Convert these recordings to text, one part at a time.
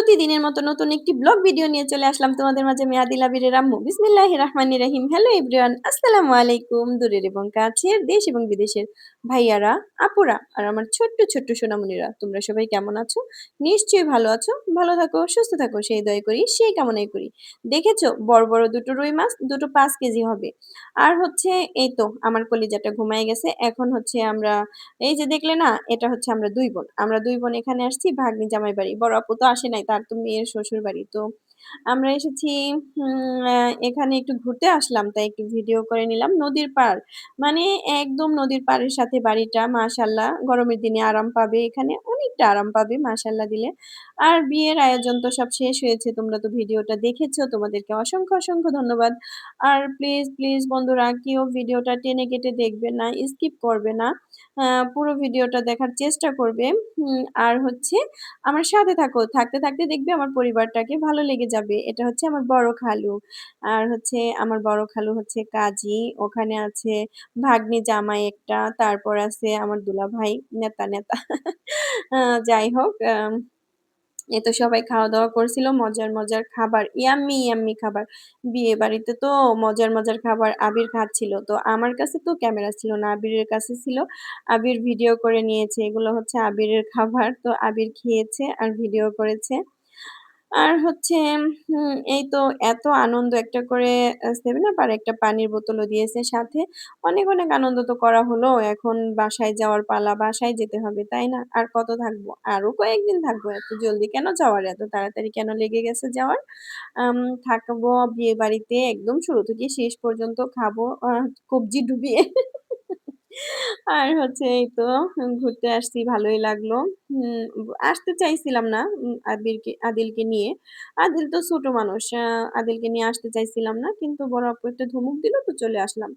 প্রতিদিনের মতো নতুন একটি ব্লগ ভিডিও নিয়ে চলে আসলাম তোমাদের মাঝে মেয়াদি লাবিরের আম্মু। বিসমিল্লাহ রহমানির রহিম। হ্যালো এভরিওয়ান, আসসালামু আলাইকুম। দূরের এবং কাছের, দেশ এবং বিদেশের ভাইয়ারা, আপুরা আর আমার ছোট্ট, ছোট্ট সোনামণিরা তোমরা সবাই কেমন আছো? নিশ্চয়ই ভালো আছো। ভালো থাকো, সুস্থ থাকো সেই দয়া করি, সেই কামনাই করি। দেখেছ বড়, বড় দুটো রুই মাছ, দুটো পাঁচ কেজি হবে। আর হচ্ছে এই তো আমার কলিজাটা ঘুমায়ে গেছে। এখন হচ্ছে আমরা এই যে দেখলে না? এটা হচ্ছে আমরা দুই বোন। আমরা দুই বোন এখানে আসছি ভাগ্নি জামাই বাড়ি। বড় আপু তো আসে নাই। তার তো মেয়ের শ্বশুর বাড়ি। তো আমরা এসেছি এখানে একটু ঘুরতে আসলাম। তাই একটু ভিডিও করে নিলাম। নদীর পাড়। মানে একদম নদীর পাড়ের সাথে বাড়িটা মাশাআল্লাহ গরমের দিনে আরাম পাবে এখানে। অনেকটা আরাম পাবে মাশাআল্লাহ দিলে। আর বিয়ের আয়োজন তো সব শেষ হয়েছে। তোমরা তো ভিডিওটা দেখেছ। তোমাদেরকে অসংখ্য, অসংখ্য ধন্যবাদ। আর প্লিজ, প্লিজ বন্ধুরা কেউ ভিডিওটা টেনে কেটে দেখবে না, স্কিপ করবে না। পুরো ভিডিওটা দেখার চেষ্টা করবে। আর হচ্ছে আমার সাথে থাকো। থাকতে, থাকতে দেখবে আমার পরিবারটাকে ভালো লেগে যাবে। এটা হচ্ছে আমার বড় খালু। আর হচ্ছে আমার বড় খালু হচ্ছে কাজী। ওখানে আছে ভাগ্নি জামাই একটা। তারপর আছে আমার দুলাভাই নেতা, নেতা। যাই হোক এই তো সবাই খাওয়া-দাওয়া করছিল। মজার, মজার খাবার। ইয়াম্মি, ইয়াম্মি খাবার। বিয়ে বাড়িতে তো মজার, মজার খাবার আবির খাচ্ছিল। তো আমার কাছে তো ক্যামেরা ছিল না। আবিরের কাছে ছিল। আবির ভিডিও করে নিয়েছে। এগুলো হচ্ছে আবিরের খাবার। তো আবির খেয়েছে আর ভিডিও করেছে। আর হচ্ছে এই তো এত আনন্দ একটা করে 7 আপ আর একটা পানির বোতলও দিয়েছে সাথে। অনেক, অনেক আনন্দ তো করা হলো। এখন বাসায় যাওয়ার পালা। বাসায় যেতে হবে, তাই না? আর কত থাকব? আরও কয়েকদিন থাকব। এত জলদি কেন যাওয়ার? এত তাড়াতাড়ি কেন লেগে গেছে যাওয়ার? থাকব বিয়েবাড়িতে একদম শুরু থেকে শেষ পর্যন্ত খাব কবজি ডুবিয়ে। আর হচ্ছে এই তো ঘুরতে আসছি ভালোই লাগল। আসতে চাইছিলাম না আদিলকে আদিলকে নিয়ে। আদিল তো ছোট মানুষ। আদিলকে নিয়ে আসতে চাইছিলাম না। কিন্তু বড় আপু একটা ধমক দিল তো চলে আসলাম।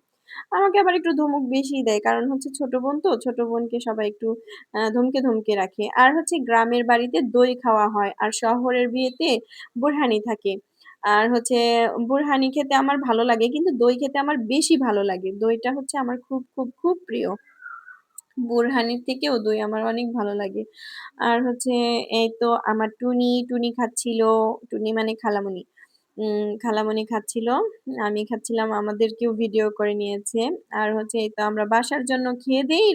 আমাকে আবার একটু ধমক বেশিই দেয়। কারণ হচ্ছে ছোট বোন তো, ছোট বোনকে সবাই একটু ধমকে, ধমকে রাখে। আর হচ্ছে গ্রামের বাড়িতে দই খাওয়া হয়। আর শহরের বিয়েতে বোরহানি থাকে। আর হচ্ছে বোরহানি খেতে আমার ভালো লাগে। কিন্তু দই খেতে আমার বেশি ভালো লাগে। দইটা হচ্ছে আমার খুব, খুব, খুব প্রিয়। বুরহানির থেকেও দই আমার অনেক ভালো লাগে। আর হচ্ছে এই তো আমার টুনি, টুনি খাচ্ছিল। টুনি মানে খালামণি। উম খালামণি খাচ্ছিল। আমি খাচ্ছিলাম। আমাদেরকেও ভিডিও করে নিয়েছে। আর হচ্ছে এই তো আমরা বাসার জন্য খেয়ে দেই